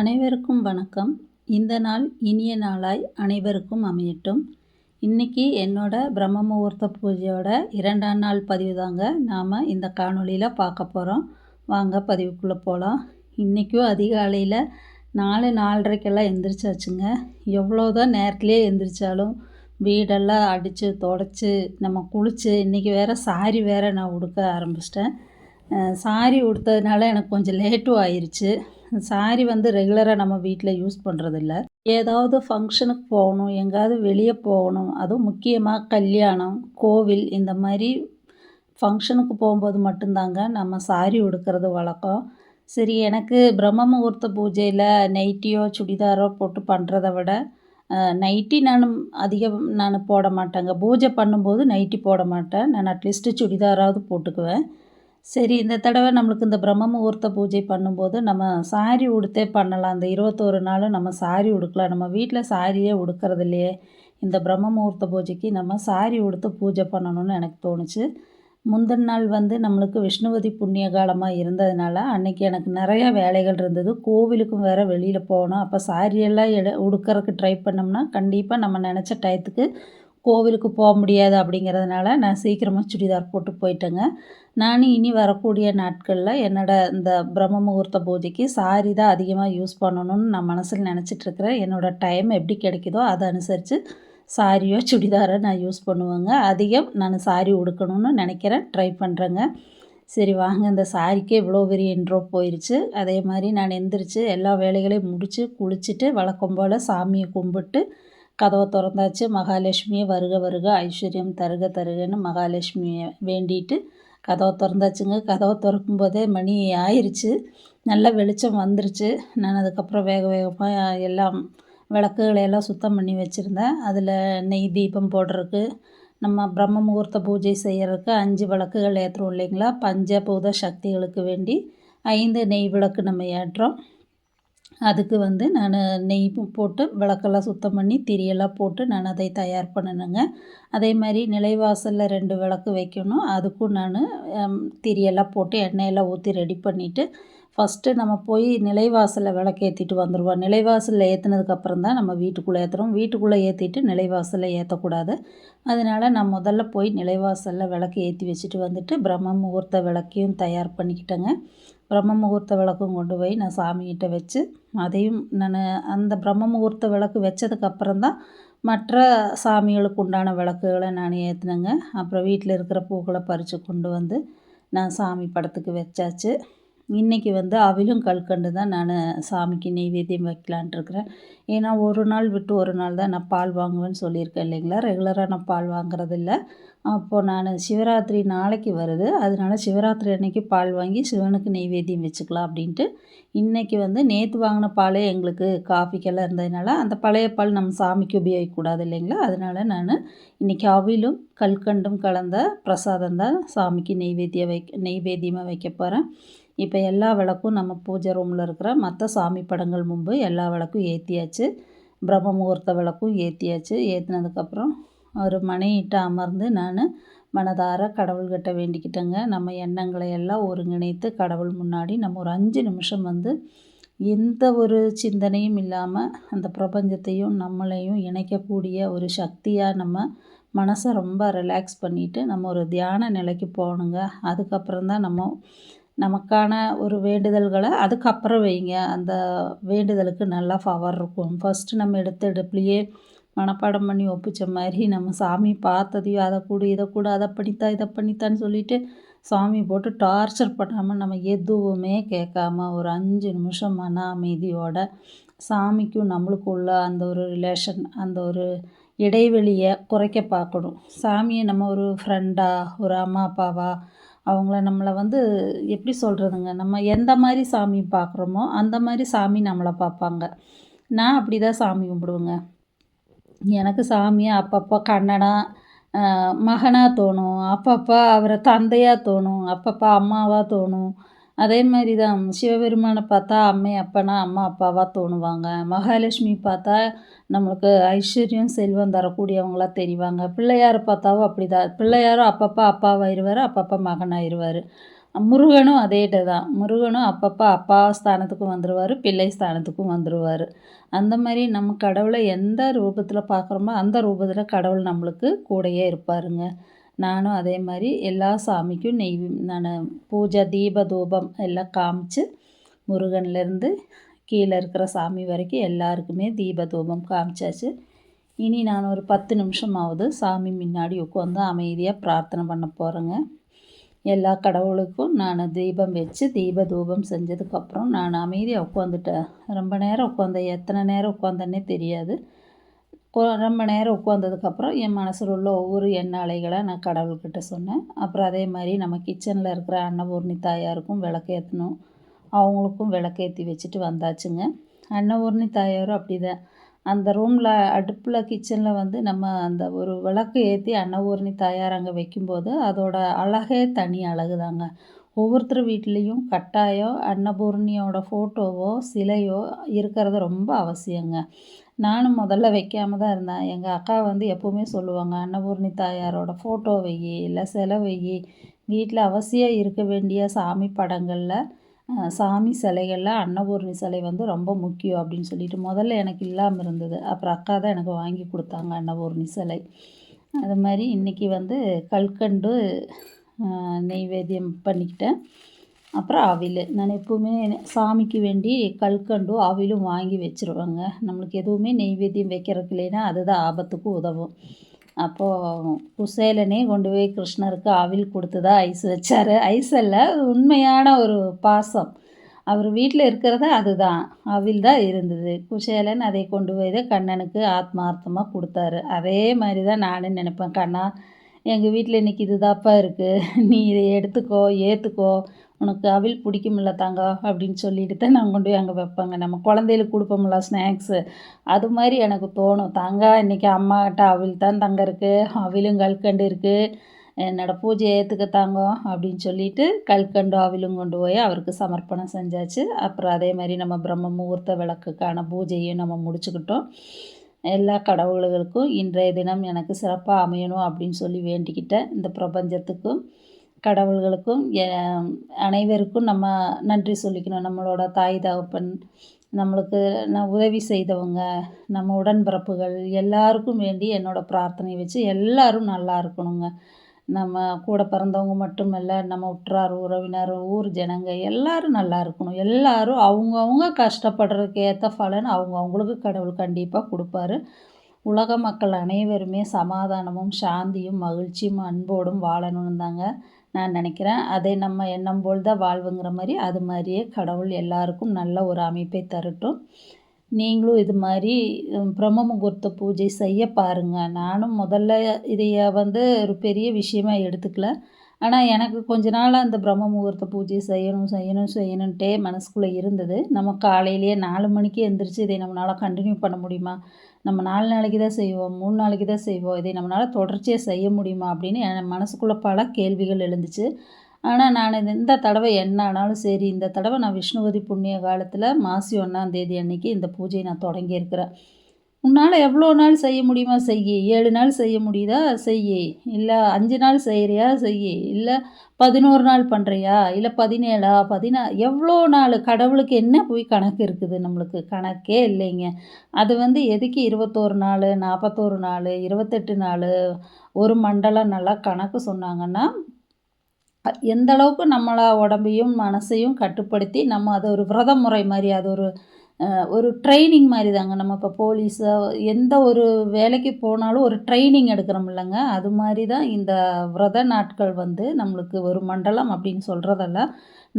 அனைவருக்கும் வணக்கம். இந்த நாள் இனிய நாளாய் அனைவருக்கும் அமையட்டும். இன்றைக்கி என்னோட பிரம்ம முகூர்த்த பூஜையோட இரண்டாம் நாள் பதிவு தாங்க நாம் இந்த காணொலியில் பார்க்க போகிறோம் வாங்க பதிவுக்குள்ளே போகலாம் இன்றைக்கும் அதிகாலையில் நாலு நாலரைக்கெல்லாம் எந்திரிச்சாச்சுங்க. எவ்வளோ தான் நேரத்துலேயே எந்திரிச்சாலும் வீடெல்லாம் அடித்து தொடச்சி நம்ம குளித்து இன்றைக்கி வேறு சாரி வேறு நான் உடுக்க ஆரம்பிச்சிட்டேன். சாரி உடுத்ததுனால எனக்கு கொஞ்சம் லேட்டும் ஆயிடுச்சு சாரி வந்து ரெகுலராக நம்ம வீட்டில் யூஸ் பண்ணுறதில்ல ஏதாவது ஃபங்க்ஷனுக்கு போகணும் எங்கேயாவது வெளியே போகணும் அதுவும் முக்கியமாக கல்யாணம் கோவில் இந்த மாதிரி ஃபங்க்ஷனுக்கு போகும்போது மட்டும்தாங்க நம்ம சாரி உடுக்கிறது வழக்கம். சரி எனக்கு பிரம்ம முகூர்த்த பூஜையில் நைட்டியோ சுடிதாரோ போட்டு பண்ணுறத விட நைட்டி நான் அதிகம் நான் போட மாட்டேங்க. பூஜை பண்ணும்போது நைட்டி போட மாட்டேன். நான் அட்லீஸ்ட்டு சுடிதாராவது போட்டுக்குவேன். சரி இந்த தடவை நம்மளுக்கு இந்த பிரம்ம முகூர்த்த பூஜை பண்ணும்போது நம்ம சாரி உடுத்தே பண்ணலாம். இந்த இருபத்தோரு நாளும் நம்ம சாரி உடுக்கலாம் நம்ம வீட்டில் சாரியே உடுக்கிறது இல்லையே இந்த பிரம்ம முகூர்த்த பூஜைக்கு நம்ம சாரி உடுத்து பூஜை பண்ணணும்னு எனக்கு தோணுச்சு. முந்தின நாள் வந்து நம்மளுக்கு விஷ்ணுவதி புண்ணிய காலமாக இருந்ததுனால அன்றைக்கி எனக்கு நிறையா வேலைகள் இருந்தது. கோவிலுக்கும் வேறு வெளியில் போகணும். அப்போ சாரியெல்லாம் எடு உடுக்கிறதுக்கு ட்ரை பண்ணோம்னா கண்டிப்பாக நம்ம நினச்ச டயத்துக்கு கோவிலுக்கு போக முடியாது அப்படிங்கிறதுனால நான் சீக்கிரமாக சுடிதார் போட்டு போயிட்டேங்க. நானும் இனி வரக்கூடிய நாட்களில் என்னோடய இந்த பிரம்ம முகூர்த்த பூஜைக்கு சாரி தான் அதிகமாக யூஸ் பண்ணணும்னு நான் மனசில் நினச்சிட்ருக்கிறேன் என்னோடய டைம் எப்படி கிடைக்குதோ அதை அனுசரித்து சாரியோ சுடிதாரோ நான் யூஸ் பண்ணுவேங்க. அதிகம் நான் சாரி உடுக்கணும்னு நினைக்கிறேன். ட்ரை பண்ணுறேங்க சரி வாங்க. இந்த சாரிக்கே இவ்வளோ பெரிய இன்ட்ரோ போயிடுச்சு அதே மாதிரி நான் எந்திரிச்சு எல்லா வேலைகளையும் முடித்து குளிச்சுட்டு வழக்கம் போல் சாமியை கும்பிட்டு கதவை திறந்தாச்சு. மகாலட்சுமியை வருக வருக ஐஸ்வர்யம் தருக தருகன்னு மகாலட்சுமியை வேண்டிட்டு கதவை திறந்தாச்சுங்க. கதவை திறக்கும் போதே மணி ஆயிடுச்சு நல்ல வெளிச்சம் வந்துருச்சு. நான் அதுக்கப்புறம் வேக வேகமாக எல்லாம் விளக்குகளை எல்லாம் சுத்தம் பண்ணி வச்சுருந்தேன். அதில் நெய் தீபம் போடுறதுக்கு நம்ம பிரம்ம முகூர்த்த பூஜை செய்கிறதுக்கு அஞ்சு விளக்குகள் ஏற்றுறோம் இல்லைங்களா? பஞ்சபூத சக்திகளுக்கு வேண்டி ஐந்து நெய் விளக்கு நம்ம ஏற்றுறோம் அதுக்கு வந்து நான் நெய் போட்டு விளக்கெல்லாம் சுத்தம் பண்ணி திரியெல்லாம் போட்டு நான் அதை தயார் பண்ணணுங்க. அதே மாதிரி நிலைவாசலில் ரெண்டு விளக்கு வைக்கணும். அதுக்கும் நான் திரியெல்லாம் போட்டு எண்ணெயெல்லாம் ஊற்றி ரெடி பண்ணிவிட்டு ஃபஸ்ட்டு நம்ம போய் நிலைவாசலில் விளக்கு ஏற்றிட்டு வந்துடுவோம் நிலைவாசலில் ஏற்றினதுக்கப்புறம் தான் நம்ம வீட்டுக்குள்ளே ஏற்றுறோம் வீட்டுக்குள்ளே ஏற்றிட்டு நிலைவாசலில் ஏற்றக்கூடாது அதனால் நான் முதல்ல போய் நிலைவாசலில் விளக்கு ஏற்றி வச்சுட்டு வந்துட்டு பிரம்ம முகூர்த்த விளக்கையும் தயார் பண்ணிக்கிட்டேங்க. பிரம்ம முகூர்த்த விளக்கும் கொண்டு போய் நான் சாமிகிட்ட வச்சு அதையும் நான் அந்த பிரம்ம முகூர்த்த விளக்கு வச்சதுக்கப்புறம் தான் மற்ற சாமிகளுக்கு உண்டான விளக்குகளை நான் ஏற்றினேங்க அப்புறம் வீட்டில் இருக்கிற பூக்களை பறித்து கொண்டு வந்து நான் சாமி படத்துக்கு வச்சாச்சு. இன்றைக்கி வந்து அவிலும் கல்கண்டு தான் நான் சாமிக்கு நெய்வேத்தியம் வைக்கலான்ட்டு இருக்கிறேன் ஏன்னா ஒரு நாள் விட்டு ஒரு நாள் தான் நான் பால் வாங்குவேன்னு சொல்லியிருக்கேன் இல்லைங்களா? ரெகுலராக நான் பால் வாங்குறதில்ல. அப்போது நான் சிவராத்திரி நாளைக்கு வருது. அதனால சிவராத்திரி அன்னைக்கு பால் வாங்கி சிவனுக்கு நெய்வேத்தியம் வச்சுக்கலாம் அப்படின்ட்டு இன்றைக்கி வந்து நேற்று வாங்கின பாலே எங்களுக்கு காஃபிக்கெல்லாம் இருந்ததுனால அந்த பழைய பால் நம்ம சாமிக்கு உபயோகிக்கக்கூடாது இல்லைங்களா? அதனால் நான் இன்றைக்கி அவிலும் கல்கண்டும் கலந்த பிரசாதம் தான் சாமிக்கு நெய்வேத்தியம் வைக்க நெய்வேத்தியமாக வைக்க போகிறேன் இப்போ எல்லா விளக்கும் நம்ம பூஜை ரூமில் இருக்கிற மற்ற சாமி படங்கள் முன்பு எல்லா விளக்கும் ஏற்றியாச்சு பிரம்ம முகூர்த்த விளக்கும் ஏற்றியாச்சு ஏற்றினதுக்கப்புறம் ஒரு மனையிட்ட அமர்ந்து நான் மனதார கடவுள்கிட்ட வேண்டிக்கிட்டேங்க. நம்ம எண்ணங்களை எல்லாம் ஒருங்கிணைத்து கடவுள் முன்னாடி நம்ம ஒரு அஞ்சு நிமிஷம் வந்து எந்த ஒரு சிந்தனையும் இல்லாமல் அந்த பிரபஞ்சத்தையும் நம்மளையும் இணைக்கக்கூடிய ஒரு சக்தியாக நம்ம மனசை ரொம்ப ரிலாக்ஸ் பண்ணிவிட்டு நம்ம ஒரு தியான நிலைக்கு போகணுங்க. அதுக்கப்புறம் தான் நம்ம நமக்கான ஒரு வேண்டுதல்களை அதுக்கப்புறம் வைங்க. அந்த வேண்டுதலுக்கு நல்லா பவர் இருக்கும். ஃபஸ்ட்டு நம்ம எடுத்த எடுப்புலையே மனப்பாடம் பண்ணி ஒப்பிச்ச மாதிரி நம்ம சாமி பார்த்ததையும் அதை கூட இதை கூட அதை பண்ணித்தா இதை பண்ணித்தான்னு சொல்லிவிட்டு சாமி போட்டு டார்ச்சர் பண்ணாமல் நம்ம எதுவுமே கேட்காம ஒரு அஞ்சு நிமிஷம் மன அமைதியோட சாமிக்கும் நம்மளுக்கும் உள்ள அந்த ஒரு ரிலேஷன் அந்த ஒரு இடைவெளியை குறைக்க பார்க்கணும். சாமியை நம்ம ஒரு ஃப்ரெண்டாக ஒரு அம்மா அப்பாவா அவங்கள நம்மளை வந்து எப்படி சொல்கிறதுங்க நம்ம எந்த மாதிரி சாமி பார்க்குறோமோ அந்த மாதிரி சாமி நம்மளை பார்ப்பாங்க நான் அப்படி தான் சாமி கும்பிடுவேங்க. எனக்கு சாமியை அப்பப்போ கண்ணனாக மகனாக தோணும். அப்பப்போ அவரை தந்தையாக தோணும். அப்பப்போ அம்மாவாக தோணும். அதே மாதிரி தான் சிவபெருமானை பார்த்தா அம்மை அப்பனா அம்மா அப்பாவாக தோணுவாங்க. மகாலட்சுமி பார்த்தா நம்மளுக்கு ஐஸ்வர்யம் செல்வம் தரக்கூடியவங்களாக தெரிவாங்க. பிள்ளையாரை பார்த்தாவோ அப்படி தான் பிள்ளையாரும் அப்பப்போ அப்பாவாயிருவார் அப்பப்போ மகனாயிருவார். முருகனும் அதேட்டு தான் முருகனும் அப்பப்போ அப்பா ஸ்தானத்துக்கும் வந்துடுவார் பிள்ளை ஸ்தானத்துக்கும் வந்துடுவார் அந்த மாதிரி நம்ம கடவுளை எந்த ரூபத்தில் பார்க்குறோமோ அந்த ரூபத்தில் கடவுள் நம்மளுக்கு கூடயே இருப்பாருங்க. நானும் அதே மாதிரி எல்லா சாமிக்கும் நெய் நான் பூஜை தீப தூபம் எல்லாம் காமிச்சு முருகன்லேருந்து கீழே இருக்கிற சாமி வரைக்கும் எல்லாருக்குமே தீப தூபம் காமிச்சாச்சு. இனி நான் ஒரு பத்து நிமிஷமாவது சாமி முன்னாடி உட்காந்து அமைதியாக பிரார்த்தனை பண்ண போகிறேங்க எல்லா கடவுளுக்கும் நான் தீபம் வச்சு தீப தூபம் செஞ்சதுக்கப்புறம் நான் அமைதியாக உட்காந்துட்டேன் ரொம்ப நேரம் உட்காந்தேன் எத்தனை நேரம் உட்காந்தேன்னே தெரியாது. ரொம்ப நேரம் உட்காந்ததுக்கப்புறம் என் மனசில் உள்ள ஒவ்வொரு எண்ணாலைகளை நான் கடவுள்கிட்ட சொன்னேன். அப்புறம் அதே மாதிரி நம்ம கிச்சனில் இருக்கிற அன்னபூர்ணி தாயாருக்கும் விளக்கேற்றணும் அவங்களுக்கும் விளக்கேற்றி வச்சுட்டு வந்தாச்சுங்க. அன்னபூர்ணி தாயாரும் அப்படி தான் அந்த ரூமில் அடுப்பில் கிச்சனில் வந்து நம்ம அந்த ஒரு விளக்கு ஏற்றி அன்னபூர்ணி தாயார் அங்கே வைக்கும்போது அதோட அழகே தனி அழகு தாங்க ஒவ்வொருத்தர் வீட்லேயும் கட்டாயம் அன்னபூர்ணியோட ஃபோட்டோவோ சிலையோ இருக்கிறது ரொம்ப அவசியங்க. நானும் முதல்ல வைக்காம தான் இருந்தேன். எங்கள் அக்கா வந்து எப்போவுமே சொல்லுவாங்க அன்னபூர்ணி தாயாரோட ஃபோட்டோ வை இல்லை சிலை வை வீட்டில் அவசியம் இருக்க வேண்டிய சாமி படங்களில் சாமி சிலைகளில் அன்னபூர்ணி சிலை வந்து ரொம்ப முக்கியம் அப்படின்னு சொல்லிட்டு முதல்ல எனக்கு இல்லாமல் இருந்தது. அப்புறம் அக்கா தான் எனக்கு வாங்கி கொடுத்தாங்க அன்னபூர்ணி சிலை. அது மாதிரி இன்றைக்கி வந்து கல்கண்டு நெய்வேத்தியம் பண்ணிக்கிட்டேன். அப்புறம் அவில் நான் எப்போவுமே சாமிக்கு வேண்டி கல்கண்டும் அவிலும் வாங்கி வச்சுருவேங்க. நம்மளுக்கு எதுவுமே நெய்வேத்தியம் வைக்கிறதுக்கு இல்லைன்னா அதுதான் ஆபத்துக்கு உதவும். அப்போது குசேலனே கொண்டு போய் கிருஷ்ணருக்கு அவில் கொடுத்து தான் ஐஸ் வச்சார். ஐஸ் அல்ல உண்மையான ஒரு பாசம். அவர் வீட்டில் இருக்கிறது அதுதான். அவில் தான் இருந்தது. குசேலன் அதை கொண்டு போய் தான் கண்ணனுக்கு ஆத்மார்த்தமாக கொடுத்தாரு. அதே மாதிரி தான் நானும் நினைப்பேன். கண்ணா எங்கள் வீட்டில் இன்றைக்கி இதுதாப்பா இருக்குது நீ இதை எடுத்துக்கோ ஏற்றுக்கோ உனக்கு அவில் பிடிக்குமில்ல தாங்க அப்படின்னு சொல்லிட்டு தான் நான் கொண்டு போய் அங்கே வைப்பேங்க. நம்ம குழந்தைகளுக்கு கொடுப்போம்ல ஸ்நாக்ஸு அது மாதிரி எனக்கு தோணும். தாங்க இன்றைக்கி அம்மாக்கிட்ட அவில் தான் தங்க இருக்குது அவிலும் கல்கண்டு இருக்குது என்னோடய பூஜையை ஏற்றுக்க தாங்கம் அப்படின்னு சொல்லிட்டு கல்கண்டு அவிலும் கொண்டு போய் அவருக்கு சமர்ப்பணம் செஞ்சாச்சு. அப்புறம் அதே மாதிரி நம்ம பிரம்ம முகூர்த்த விளக்குக்கான பூஜையும் நம்ம முடிச்சுக்கிட்டோம். எல்லா கடவுள்களுக்கும் இன்றைய தினம் எனக்கு சிறப்பாக அமையணும் அப்படின்னு சொல்லி வேண்டிக்கிட்டேன் இந்த பிரபஞ்சத்துக்கும் கடவுள்களுக்கும் அனைவருக்கும் நம்ம நன்றி சொல்லிக்கணும். நம்மளோட தாய் தகப்பன் நம்மளுக்கு நான் உதவி செய்தவங்க நம்ம உடன்பிறப்புகள் எல்லாருக்கும் வேண்டி என்னோடய பிரார்த்தனை வச்சு எல்லோரும் நல்லா இருக்கணுங்க. நம்ம கூட பிறந்தவங்க மட்டுமல்ல நம்ம உற்றார் உறவினர் ஊர் ஜனங்க எல்லோரும் நல்லா இருக்கணும். எல்லோரும் அவங்கவுங்க கஷ்டப்படுறதுக்கு ஏற்ற பலன் அவங்க அவங்களுக்கு கடவுள் கண்டிப்பாக கொடுப்பாரு. உலக மக்கள் அனைவருமே சமாதானமும் சாந்தியும் மகிழ்ச்சியும் அன்போடும் வாழணும்னு தாங்க நான் நினைக்கிறேன். அதே நம்ம எண்ணம் போல் தான் வாழ்வுங்கிற மாதிரி அது மாதிரியே கடவுள் எல்லாருக்கும் நல்ல ஒரு அமைப்பை தரட்டும். நீங்களும் இது மாதிரி பிரம்ம முகூர்த்த பூஜை செய்ய பாருங்கள் நானும் முதல்ல இதைய வந்து ஒரு பெரிய விஷயமா எடுத்துக்கல. ஆனால் எனக்கு கொஞ்ச நாளாக அந்த பிரம்ம முகூர்த்த பூஜை செய்யணும் செய்யணும் செய்யணுன்ட்டே மனசுக்குள்ளே இருந்தது. நம்ம காலையிலேயே நாலு மணிக்கு எந்திரிச்சு இதை நம்மளால் கண்டினியூ பண்ண முடியுமா? நம்ம நாலு நாளைக்கு தான் செய்வோம் மூணு நாளைக்கு தான் செய்வோம். இதை நம்மளால் தொடர்ச்சியாக செய்ய முடியுமா? அப்படின்னு என் மனசுக்குள்ளே பல கேள்விகள் எழுந்துச்சு. ஆனால் நான் இது இந்த தடவை என்ன ஆனாலும் சரி இந்த தடவை நான் விஷ்ணுவதி புண்ணிய காலத்தில் மாசி ஒன்றாந்தேதி அன்னைக்கு இந்த பூஜையை நான் தொடங்கியிருக்கிறேன் உன்னால் எவ்வளோ நாள் செய்ய முடியுமா? செய்ய. ஏழு நாள் செய்ய முடியுதா? செய்ய. இல்லை அஞ்சு நாள் செய்கிறியா செய்ய. இல்லை பதினோரு நாள் பண்ணுறியா இல்லை பதினேழா? பதினா எவ்வளோ நாள்? கடவுளுக்கு என்ன போய் கணக்கு இருக்குது நம்மளுக்கு? கணக்கே இல்லைங்க. அது வந்து எதுக்கு இருபத்தோரு நாள் நாற்பத்தோரு நாள் இருபத்தெட்டு நாள்? ஒரு மண்டலம் நல்லா கணக்கு சொன்னாங்கன்னா எந்த அளவுக்கு நம்மளை உடம்பையும் மனசையும் கட்டுப்படுத்தி நம்ம அதை ஒரு விரத முறை மாதிரி அது ஒரு ஒரு ட்ரைனிங் மாதிரி தாங்க. நம்ம இப்போ போலீஸோ எந்த ஒரு வேலைக்கு போனாலும் ஒரு ட்ரைனிங் எடுக்கிறோம் இல்லைங்க. அது மாதிரி தான் இந்த விரத நாட்கள் வந்து நம்மளுக்கு ஒரு மண்டலம் அப்படின்னு சொல்கிறதெல்லாம்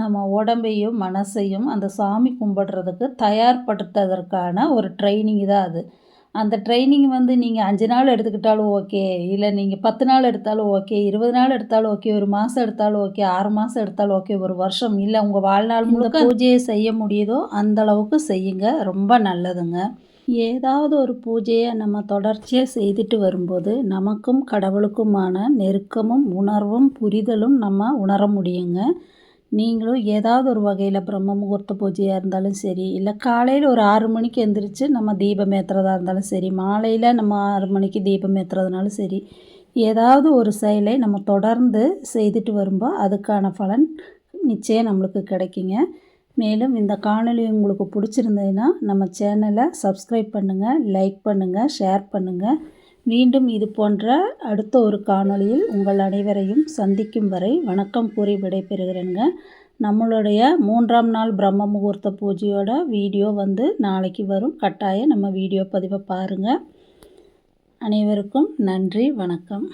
நம்ம உடம்பையும் மனசையும் அந்த சாமி கும்பிடுறதுக்கு தயார்படுத்துவதற்கான ஒரு ட்ரைனிங் தான் அது. அந்த ட்ரைனிங் வந்து நீங்கள் அஞ்சு நாள் எடுத்துக்கிட்டாலும் ஓகே இல்லை நீங்கள் பத்து நாள் எடுத்தாலும் ஓகே இருபது நாள் எடுத்தாலும் ஓகே ஒரு மாதம் எடுத்தாலும் ஓகே ஆறு மாதம் எடுத்தாலும் ஓகே ஒரு வருஷம் இல்லை உங்கள் வாழ்நாள் முழுக்க பூஜையை செய்ய முடியுதோ அந்த அளவுக்கு செய்யுங்க. ரொம்ப நல்லதுங்க. ஏதாவது ஒரு பூஜையை நம்ம தொடர்ச்சியாக செய்துட்டு வரும்போது நமக்கும் கடவுளுக்குமான நெருக்கமும் உணர்வும் புரிதலும் நம்ம உணர முடியுங்க. நீங்களும் ஏதாவது ஒரு வகையில் பிரம்ம முகூர்த்த பூஜையாக இருந்தாலும் சரி இல்லை காலையில் ஒரு ஆறு மணிக்கு எந்திரிச்சு நம்ம தீபம் ஏற்றுறதா இருந்தாலும் சரி மாலையில் நம்ம ஆறு மணிக்கு தீபம் ஏற்றுறதுனாலும் சரி ஏதாவது ஒரு செயலை நம்ம தொடர்ந்து செய்துட்டு வரும்போது அதுக்கான பலன் நிச்சயம் நம்மளுக்கு கிடைக்குங்க. மேலும் இந்த காணொலி உங்களுக்கு பிடிச்சிருந்ததுன்னா நம்ம சேனலை சப்ஸ்கிரைப் பண்ணுங்கள் லைக் பண்ணுங்கள் ஷேர் பண்ணுங்கள் மீண்டும் இது போன்ற அடுத்த ஒரு காணொளியில் உங்கள் அனைவரையும் சந்திக்கும் வரை வணக்கம் கூறி விடைபெறுகிறேங்க நம்மளுடைய மூன்றாம் நாள் பிரம்ம முகூர்த்த பூஜையோட வீடியோ வந்து நாளைக்கு வரும். கட்டாயம் நம்ம வீடியோ பதிவை பாருங்கள் அனைவருக்கும் நன்றி வணக்கம்.